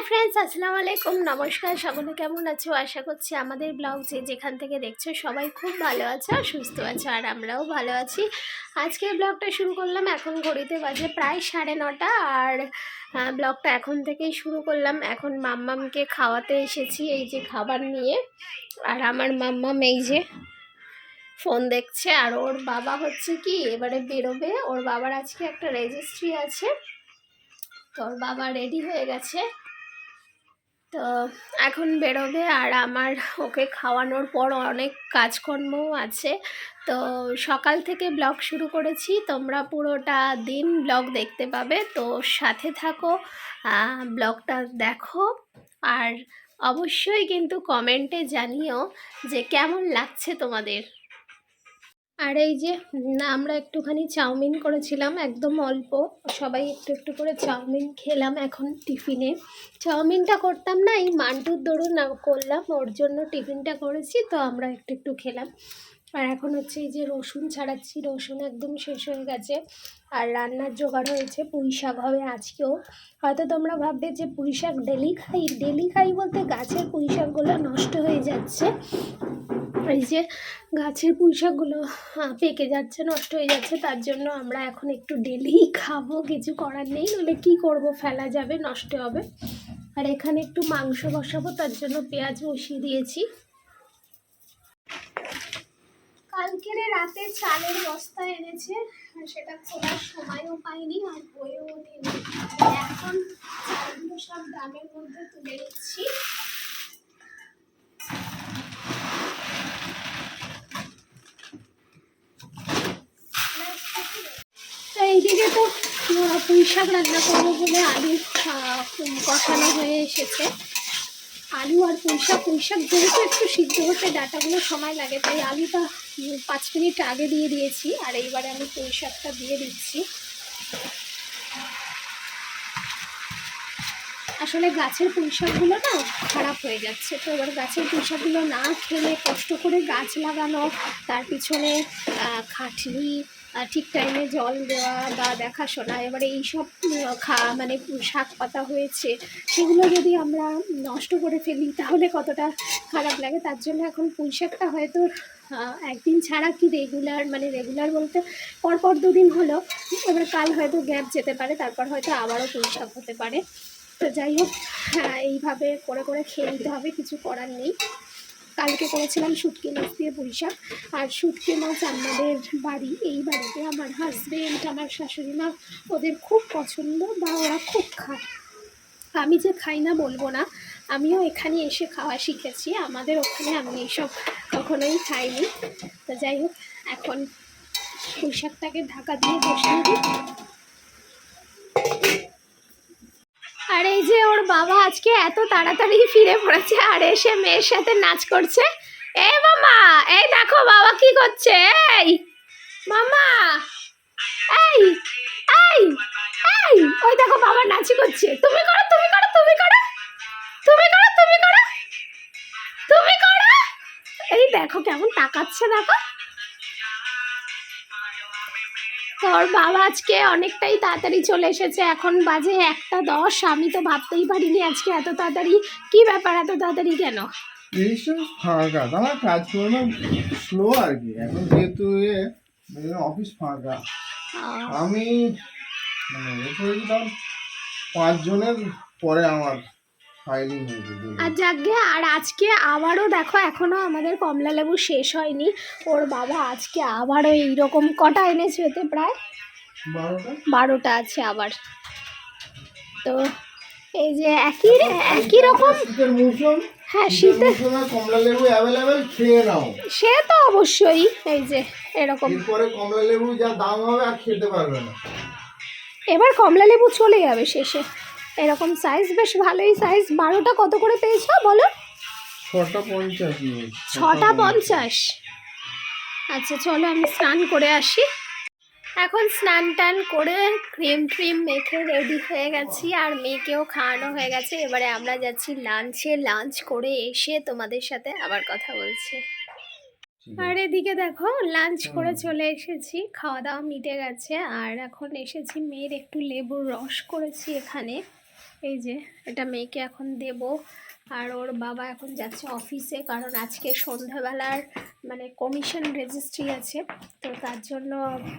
Hi friends আসসালামু আলাইকুম। নমস্কার সকলে কেমন আছো? আশা করছি আমাদের ব্লগ যেখান থেকে দেখছ সবাই খুব ভালো আছে আর সুস্থ আছে, আর আমরাও ভালো আছি। আজকে ব্লগটা শুরু করলাম, এখন ঘড়িতে বাজে প্রায় সাড়ে নটা, আর ব্লগটা এখন থেকেই শুরু করলাম। এখন মাম্মামকে খাওয়াতে এসেছি, এই যে খাবার নিয়ে। আর আমার মাম্মাম এই যে ফোন দেখছে, আর ওর বাবা হচ্ছে কি, এবারে বেরোবে। ওর বাবার আজকে একটা রেজিস্ট্রি আছে তোর বাবা রেডি হয়ে গেছে। তো এখন বেরোবে আর আমার ওকে খাওয়ানোর পর অনেক কাজকর্মও আছে। তো সকাল থেকে ব্লগ শুরু করেছি। তোমরা পুরোটা দিন ব্লগ দেখতে পাবে। তো সাথে থাকো ব্লগটা দেখো আর অবশ্যই কিন্তু কমেন্টে জানিও যে কেমন লাগছে তোমাদের। আর এই যে আমরা একটুখানি চাউমিন করেছিলাম, একদম অল্প। সবাই একটু একটু করে চাউমিন খেলাম এখন টিফিনে। চাউমিনটা করতাম না, এই মান্টুর দরুন করলাম, ওর জন্য টিফিনটা করেছি, তো আমরা একটু একটু খেলাম। আর এখন হচ্ছে এই যে রসুন ছাড়াচ্ছি, রসুন একদম শেষ হয়ে গেছে। আর রান্নার জোগাড় হয়েছে পুঁই শাক হবে আজকেও। হয়তো তোমরা ভাববে যে পুঁই শাক ডেলি খাই ডেলি খাই বলতে গাছের পুঁই শাকগুলো নষ্ট হয়ে যাচ্ছে। এই যে গাছের পুঁই শাকগুলো আহ, পেকে যাচ্ছে নষ্ট হয়ে যাচ্ছে তার জন্য আমরা এখন একটু ডেলি খাব কিছু করার নেই নইলে কী করব ফেলা যাবে নষ্ট হবে। আর এখানে একটু মাংস বসাবো তার জন্য পেঁয়াজ বসিয়ে দিয়েছি। কালকের রাতে চালের বস্তা এনেছে সেটা খোলার সময়ও পাইনি আর বইও আর এখন চালগুলো সব ড্রামের মধ্যে তুলে নিচ্ছি। এইদিকে তো পুঁই শাক রান্না করব বলে আলু কষানো হয়ে এসেছে। আলু আর পুঁই শাক পুঁই শাক যেহেতু একটু সিদ্ধ হতে ডাটাগুলো সময় লাগে, তাই আলুটা পাঁচ মিনিট আগে দিয়ে দিয়েছি, আর এইবারে আমি পুঁই শাকটা দিয়ে দিচ্ছি। আসলে গাছের পুঁই শাকগুলো না খারাপ হয়ে যাচ্ছে, তো এবার গাছের পুঁই শাকগুলো না খেলে কষ্ট করে গাছ লাগানো, তার পিছনে খাটনি ঠিক টাইমে জল দেওয়া বা দেখাশোনা, এবারে এইসব খা মানে শাক পাতা হয়েছে, সেগুলো যদি আমরা নষ্ট করে ফেলি, তাহলে কতটা খারাপ লাগে? তার জন্য এখন পুঁই শাকটা হয়তো একদিন ছাড়া কি রেগুলার মানে রেগুলার বলতে পরপর দুদিন হলো, এবার কাল হয়তো গ্যাপ যেতে পারে, তারপর হয়তো আবারও পুঁই শাক হতে পারে। তো যাই হোক হ্যাঁ এইভাবে করে করে খেয়ে নিতে হবে, কিছু করার নেই। কালকে করেছিলাম শুটকি মাছ দিয়ে শাক আর শুটকি মাছ আমাদের বাড়ি, এই বাড়িতে আমার হাজবেন্ড আমার শাশুড়ি মা ওদের খুব পছন্দ বা ওরা খুব খায়। আমি যে খাই না বলব না, আমিও এখানে এসে খাওয়া শিখেছি, আমাদের ওখানে আমি এইসব কখনোই খাইনি। তো যাই হোক, এখন পুঁই শাকটাকে ঢাকা দিয়ে বসিয়ে দিই। আর এই যে ওর বাবা আজকে এত তাড়াতাড়ি ফিরে পড়েছে আর এসে মেয়ের সাথে নাচ করছে। এই মামা, এই দেখো বাবা কি করছে, এই মামা, এই এই এই, ওই দেখো বাবা নাচি করছে। তুমি করো তুমি করো তুমি করো তুমি করো তুমি করো তুমি করো। এই দেখো কেমন তাকাচ্ছে দেখো। তোর বাবা আজকে অনেকটাই তাড়াতাড়ি চলে এসেছে এখন বাজে একটা দশ আমি তো ভাবতেই পারিনি আজকে এত তাড়াতাড়ি। কি ব্যাপার এত তাড়াতাড়ি কেন? এইসব ফাঁকা? আমার কাজকর্ম স্লো আর কি। এখন যেহেতু এ অফিস ফাঁকা। আহ, আমি মানে পাঁচজনের পরে আমার। ফাইলিং আর যাকে আর আজকে আবারও দেখো এখনও আমাদের কমলা লেবু শেষ হয়নি। ওর বাবা আজকে আবারও এইরকম কটা এনেছে এতে প্রায়? বারোটা? আছে আবার। তো এই যে একই একই রকম হ্যাঁ শীতে কমলা লেবু অ্যাভেলেবেল খেয়ে নাও। সে তো অবশ্যই এই যে এরকম। এরপরে কমলা লেবু যা দাম হবে আর খেতে পারবে না। এবার কমলা লেবু চলে যাবে শেষে। এরকম সাইজ বেশ ভালোই সাইজ বারোটা কত করে পেয়েছ বলো? ছটা পঞ্চাশ ছটা পঞ্চাশ। আচ্ছা চলো আমি স্নান করে আসি। এখন স্নান টান করে ক্রিম ট্রিম মেখে রেডি হয়ে গেছি আর মেয়েকেও খাওয়ানো হয়ে গেছে। এবারে আমরা যাচ্ছি লাঞ্চে লাঞ্চ করে এসে তোমাদের সাথে আবার কথা বলছি। আর এদিকে দেখো লাঞ্চ করে চলে এসেছি। খাওয়া দাওয়া মিটে গেছে। আর এখন এসেছি মেয়ের একটু লেবুর রস করেছি এখানে। এই যে, এটা মেয়েকে এখন দেব। আর ওর বাবা এখন যাচ্ছে অফিসে, কারণ আজকে সন্ধ্যাবেলার মানে কমিশন রেজিস্ট্রি আছে। তো তার জন্য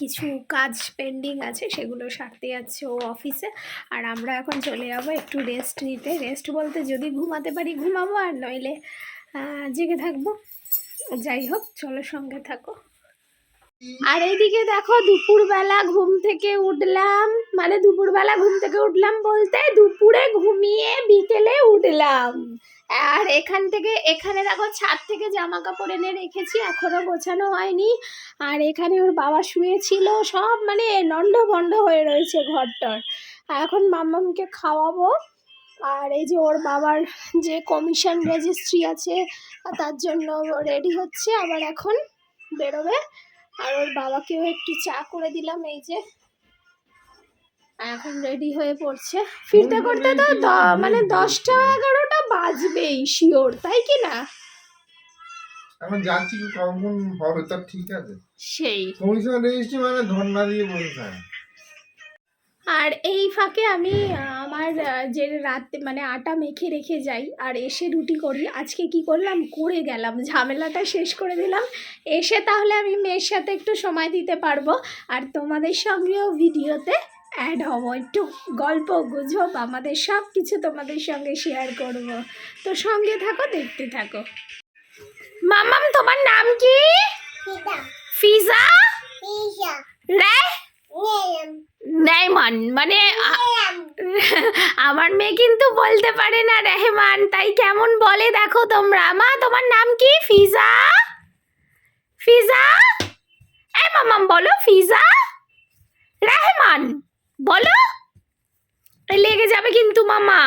কিছু কাজ পেন্ডিং আছে, সেগুলো সারতে যাচ্ছে ও অফিসে। আর আমরা এখন চলে যাব একটু রেস্ট নিতে। রেস্ট বলতে যদি ঘুমাতে পারি, ঘুমাবো আর নইলে জেগে থাকব। যাই হোক, চলো সঙ্গে থাকো। আর এইদিকে দেখো দুপুরবেলা ঘুম থেকে উঠলাম। মানে দুপুরবেলা ঘুম থেকে উঠলাম বলতে দুপুরে ঘুমিয়ে বিকেলে উঠলাম। আর এখান থেকে, এখানে দেখো ছাদ থেকে জামা কাপড় এনে রেখেছি, এখনও গোছানো হয়নি। আর এখানে ওর বাবা শুয়েছিল, সব মানে নন্ড ভন্ড হয়ে রয়েছে ঘরটর। এখন মাম্মামকে খাওয়াবো। আর এই যে ওর বাবার যে কমিশন রেজিস্ট্রি আছে, তার জন্য রেডি হচ্ছে, আবার এখন বেরোবে। আর ওর বাবাকেও একটু চা করে দিলাম এই যে। এখন রেডি হয়ে পড়ছে। ফিরতে করতে তো মানে দশটা এগারোটা বাজবেই শিওর তাই কি না? এখন যাচ্ছি কখন হবে তার ঠিক আছে। সেই। কমিশন রেজিস্ট্রি মানে ধর্ণা দিয়ে বসে থাকে। আর এই ফাঁকে আমি আমার যে রাতে মানে আটা মেখে রেখে যাই আর এসে রুটি করি আজকে কি করলাম? করে গেলাম। ঝামেলাটা শেষ করে দিলাম। এসে তাহলে আমি মেয়ের সাথে একটু সময় দিতে পারব। আর তোমাদের সঙ্গেও ভিডিওতে অ্যাড হব। একটু গল্প গুজব আমাদের সব কিছু তোমাদের সঙ্গে শেয়ার করব। তো সঙ্গে থাকো দেখতে থাকো। মামাম তোমার নাম কি? ফিজা। রে? নেইমান মানে আমার মেয়ে কিন্তু বলতে পারে না রেহমান তাই কেমন বলে দেখো তোমরা। মা তোমার নাম কি? ফিজা? ফিজা? এই মামাম বলো ফিজা? রেহমান বলো। লেগে যাবে কিন্তু মামা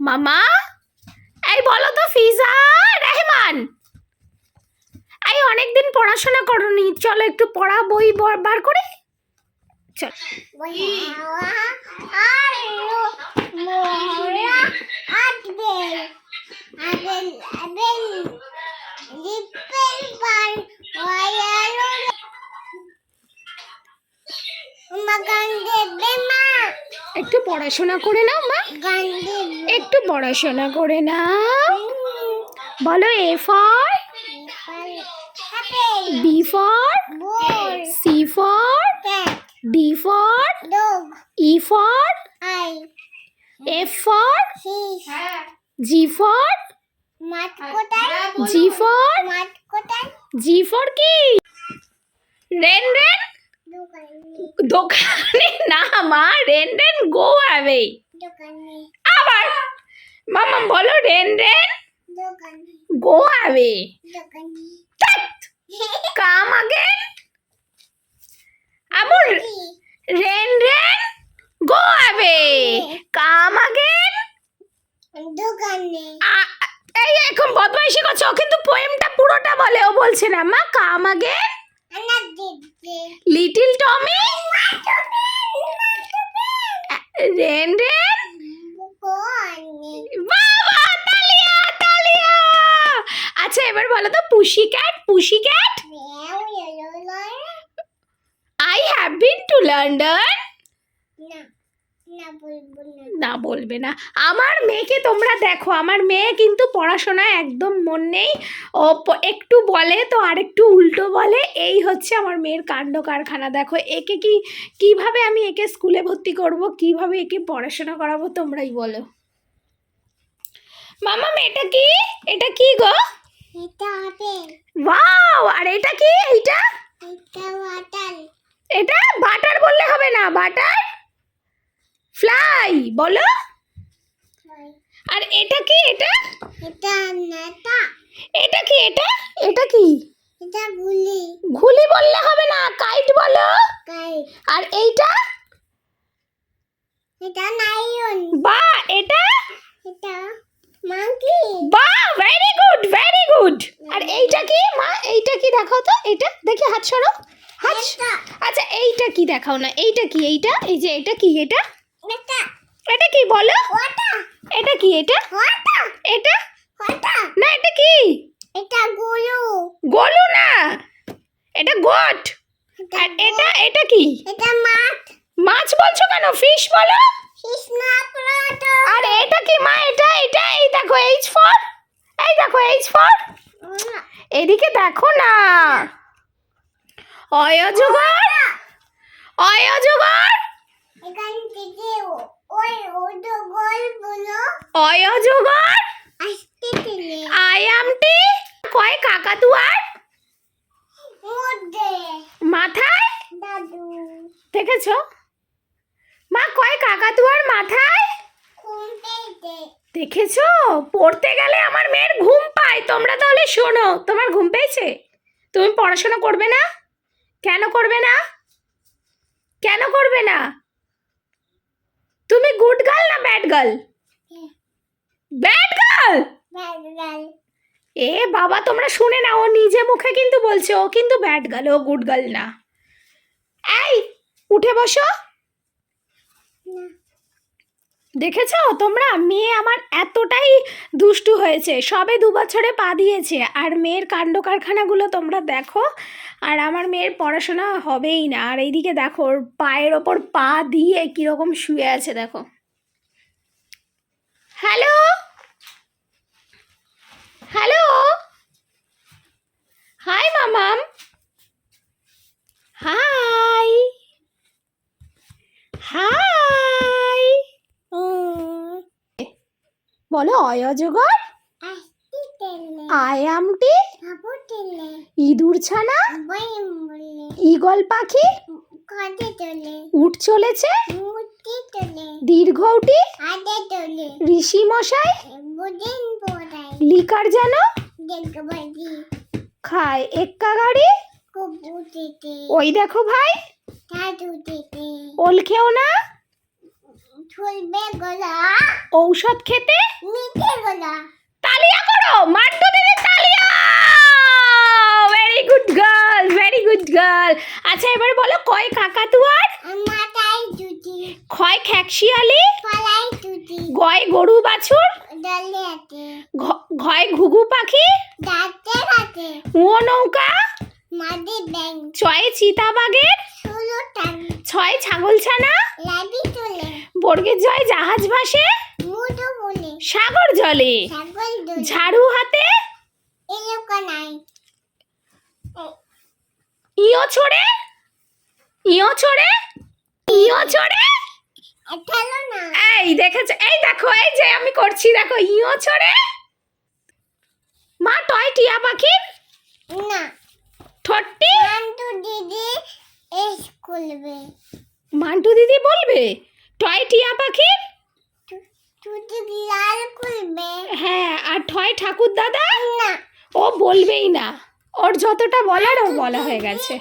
মামা এই বলো তো ফিজা? রেহমান? এই অনেকদিন পড়াশোনা করনি চলো একটু পড়া বই বার করে। চল। একটু পড়াশোনা করে নাও মা। একটু পড়াশোনা করে নাও। বলো A for? B for C for D for E for F for G for G for G for কি? রেন রেন দোকানে না মা রেন রেন গো অ্যাওয়ে আবার। মামা বলো rain rain go away come again আবার rain rain go away come again এই এখন বদমাইশি করছে ও কিন্তু পোয়েমটা পুরোটা বলে ও বলছে না মা come again little Tommy rain rain. বাবা তালিয়া তালিয়া। আচ্ছা এবার বলো তো pussy cat pussy cat I have been to London না বলবে না। আমার মেয়েকে তোমরা দেখো আমার মেয়ে কিন্তু পড়াশোনায় একদম মন নেই। ও একটু বলে তো আরেকটু উল্টো বলে। এই হচ্ছে আমার মেয়ের কাণ্ড কারখানা। দেখো একে কি কীভাবে আমি একে স্কুলে ভর্তি করব কীভাবে একে পড়াশোনা করাবো তোমরাই বলো। মামা এটা কি? এটা কি গো? এটা আপেল। ওয়াও! আর এটা কি? এইটা? এটা বাটার বললে হবে না বাটার? ফ্লাই বলো। আর এটা কি এটা এটা কি এটা এটা কি ঘুলি বললে হবে না কাইট বলো আর এইটা বা এটা বা ভেরি গুড ভেরি গুড আর এইটা কি মা এইটা কি দেখাও তো এটা দেখি হাত সরো হাত আচ্ছা এইটা কি দেখাও না। এইটা কি? এইটা? এই যে এটা কি? এটা? এটা। কি বলো? এটা কি এটা? এটা? না এটা কি? এটা গরু। গলু না। এটা গোট। আর এটা এটা কি? এটা মাছ। মাছ বলছো কেন? ফিশ বলো। স্নাপরাট আর এটা কি মা? এটা এটা? এই দেখো এইচ ফর এই দেখো এইচ ফর এদিকে দেখো না। অয়জগর অয়জগর এখান থেকে ওই গোল বলো। অয়জগর আসতে দিলে আই আমটি। কয় কাকাতুয়ার মধ্যে। মাথায়? দাদু। দেখেছ? মা কয় কাকাতুয়ার মাথায়? দেখেছ? পড়তে গেলে আমার মেয়ের ঘুম পায়। তোমরা তাহলে শোনো। তোমার ঘুম পেয়েছে? তুমি পড়াশোনা করবে না? কেন করবে না? কেন করবে না? তুমি গুড গার্ল না ব্যাড গার্ল ব্যাড গার্ল এ বাবা তোমরা শুনে না ও নিজে মুখে কিন্তু বলছে ও কিন্তু ব্যাড গার্ল ও গুড গার্ল না। এই উঠে বসো। দেখেছ? তোমরা মেয়ে আমার এতটাই দুষ্টু হয়েছে। সবে দু বছরে পা দিয়েছে। আর মেয়ের কাণ্ড কারখানাগুলো তোমরা দেখো। আর আমার মেয়ের পড়াশোনা হবেই না। আর এইদিকে দেখো, ওর পায়ের ওপর পা দিয়ে কীরকম শুয়ে আছে, দেখো হ্যালো হ্যালো হাই মামাম হাই হাই বলো অয়জগর দিলে আয়ামটি ইঁদুর ছানা। ঈগল পাখি। উঠ চলেছে। তোলে দীর্ঘটি ঋষি মশাই। লিকার যেন। খায় এক্কা গাড়ি। ওই দেখো ভাই। ওল খেও না। ঝুলবে গলা ঔষধ খেতে? মিঠে গলা। তালিয়া করো মান্টু দিদি তালিয়া। Very good girl very good girl আচ্ছা এবারে বলো কয় কাকাতুয়ার মাথায় জুটি ক্ষয় খ্যাকশিয়ালি? পালাই জুটি গয় গরু বাছুর? আছে ঘ- ঘয় ঘুঘু পাখি? দাঁতে হাতে। ও নৌকা? ছয় চিতাবাগের ছয় ছাগলছানা লাবি তোলে। বর্গের জয় জাহাজ ভাসে সাগর জলে ঝাড়ু হাতে ইও ছড়ে ইও ছড়ে ইও ছড়ে। এই দেখেছ এই দেখো এই যে আমি করছি দেখো ইও ছড়ে। মা টয় টিয়া পাখির? না। নান্টু দিদি এস করবে মান্টু দিদি বলবে? টয় টিয়া পাখির? তুই লাল করবে হ্যাঁ আর ঠয় ঠাকুর দাদা? না। ও বলবেই না। ওর যতটা বলার ও বলা হয়ে গেছে।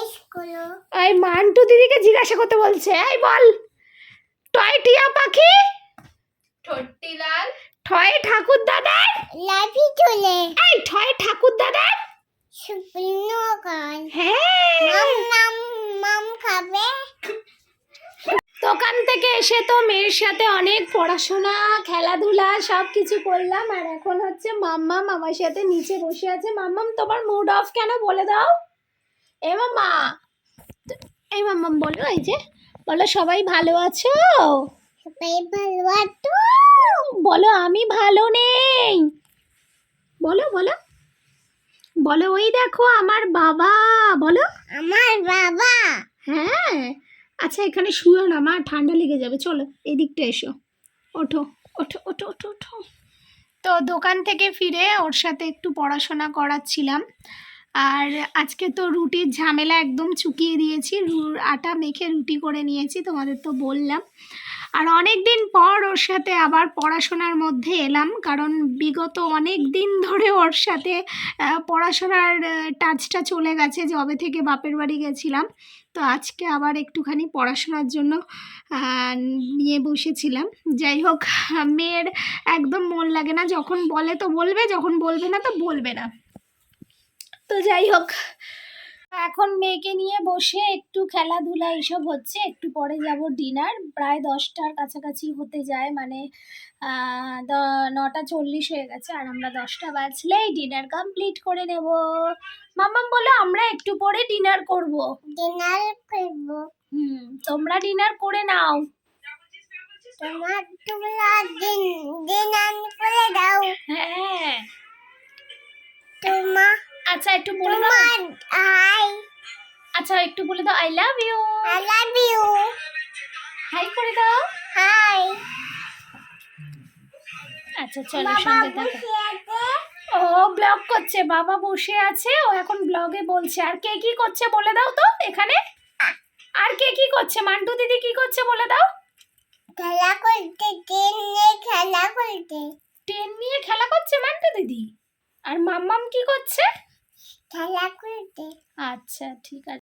এস করো এই মান্টু দিদিকে জিজ্ঞাসা করতে বলছে এই বল টয় টিয়া পাখি? ঠোঁটটি লাল। ঠয় ঠাকুর দাদার? লাবি তোলে এই ঠয় ঠাকুর দাদার? হ্যাঁ। মাম নাম মাম খাবে? দোকান থেকে এসে তো মেয়ের সাথে অনেক পড়াশোনা খেলাধুলা সব কিছু করলাম। আর এখন হচ্ছে মাম্মাম আমার সাথে নিচে বসে আছে। মাম্মাম তোমার মুড অফ কেন বলে দাও? এ মাম্মা। এই মাম্মাম বলো এই যে। বলো সবাই ভালো আছো? সবাই ভালো আছো? বলো আমি ভালো নেই। বলো বলো। বলো ওই দেখো আমার বাবা বলো। আমার বাবা। হ্যাঁ। আচ্ছা এখানে শুয়ো না মা ঠান্ডা লেগে যাবে চলো এদিকটা এসো। ওঠো ওঠো ওঠো ওঠো ওঠো। তো দোকান থেকে ফিরে ওর সাথে একটু পড়াশোনা করাচ্ছিলাম। আর আজকে তো রুটির ঝামেলা একদম চুকিয়ে দিয়েছি। আটা মেখে রুটি করে নিয়েছি, তোমাদের তো বললাম। আর অনেক দিন পর ওর সাথে আবার পড়াশোনার মধ্যে এলাম, কারণ বিগত অনেক দিন ধরে ওর সাথে পড়াশোনার টাচটা চলে গেছে যবে থেকে বাপের বাড়ি গেছিলাম। তো আজকে আবার একটুখানি পড়াশোনার জন্য নিয়ে বসেছিলাম। যাই হোক, মেয়ের একদম মন লাগে না, যখন বলে তো বলবে, যখন বলবে না তো বলবে না। তো যাই হোক এখন মেয়েকে নিয়ে বসে একটু খেলাধুলা এইসব হচ্ছে একটু পরে যাব ডিনার প্রায় দশটার কাছাকাছি হতে যায় মানে নটা চল্লিশ হয়ে গেছে আর আমরা দশটা বাজলেই ডিনার কমপ্লিট করে নেব। মাম্মাম বলো আমরা একটু পরে ডিনার করব। ডিনার করব। হুম তোমরা ডিনার করে নাও। তোমার দিন দিন করে দাও। হ্যাঁ। তোমার আচ্ছা একটু বলে দাও। আই। আচ্ছা একটু বলে দাও I love you I love you hi করে দাও। হাই আচ্ছা চলো সঙ্গে থাকো ও ব্লগ করছে বাবা বসে আছে ও এখন ব্লগে বলছে। আর কে কি করছে বলে দাও তো এখানে। আর কে কি করছে? মান্টু দিদি কি করছে বলে দাও। খেলা করতে ট্রেন নিয়ে খেলা করতে। ট্রেন নিয়ে খেলা করছে মান্টু দিদি? আর মাম্মাম কি করছে? খেলা করতে আচ্ছা ঠিক আছে।